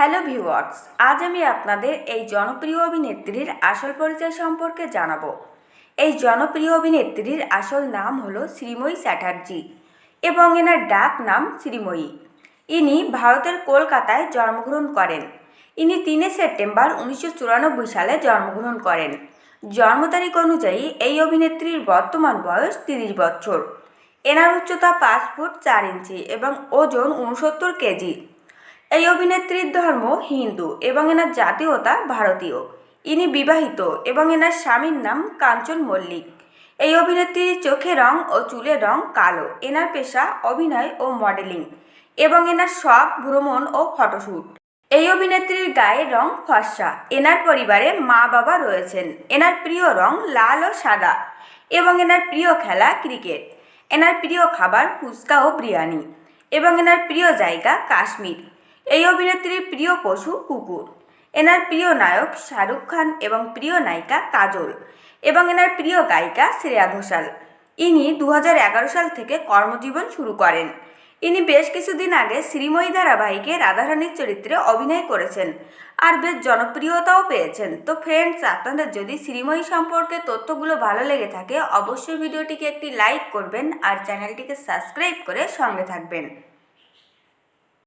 Hello viewers, আজ আমি আপনাদের এই জনপ্রিয় অভিনেত্রীর আসল পরিচয় সম্পর্কে জানাব। এই জনপ্রিয় অভিনেত্রীর আসল নাম হলো শ্রীময়ী চ্যাটার্জি এবং এনার ডাক নাম শ্রীময়ী। ইনি ভারতের কলকাতায় জন্মগ্রহণ করেন। ইনি তিনে সেপ্টেম্বর উনিশশো চুরানব্বই সালে জন্মগ্রহণ করেন। জন্ম তারিখ অনুযায়ী এই অভিনেত্রীর বর্তমান বয়স তিরিশ বছর। এনার উচ্চতা পাঁচ ফুট চার ইঞ্চি এবং ওজন উনসত্তর কেজি। এই অভিনেত্রীর ধর্ম হিন্দু এবং এনার জাতীয়তা ভারতীয়। ইনি বিবাহিত এবং এনার স্বামীর নাম কাঞ্চন মল্লিক। এই অভিনেত্রীর চোখের রং ও চুলের রং কালো। এনার পেশা অভিনয় ও মডেলিং এবং এনার শখ, ভ্রমণ ও ফটোশ্যুট এই অভিনেত্রীর গায়ের রং ফর্সা। এনার পরিবারে মা বাবা রয়েছেন। এনার প্রিয় রং লাল ও সাদা এবং এনার প্রিয় খেলা ক্রিকেট। এনার প্রিয় খাবার ফুচকা ও বিরিয়ানি এবং এনার প্রিয় জায়গা কাশ্মীর। এই অভিনেত্রীর প্রিয় পশু কুকুর। এনার প্রিয় নায়ক শাহরুখ খান এবং প্রিয় নায়িকা কাজল এবং এনার প্রিয় গায়িকা শ্রেয়া ঘোষাল। ইনি দু হাজার এগারো সাল থেকে কর্মজীবন শুরু করেন। ইনি বেশ কিছুদিন আগে শ্রীময়ী ধারাবাহিকে রাধারানীর চরিত্রে অভিনয় করেছেন। আর বেশ জনপ্রিয়তাও পেয়েছেন। তো ফ্রেন্ডস আপনাদের যদি শ্রীময়ী সম্পর্কে তথ্যগুলো ভালো লেগে থাকে, অবশ্যই ভিডিওটিকে একটি লাইক করবেন আর চ্যানেলটিকে সাবস্ক্রাইব করে সঙ্গে থাকবেন।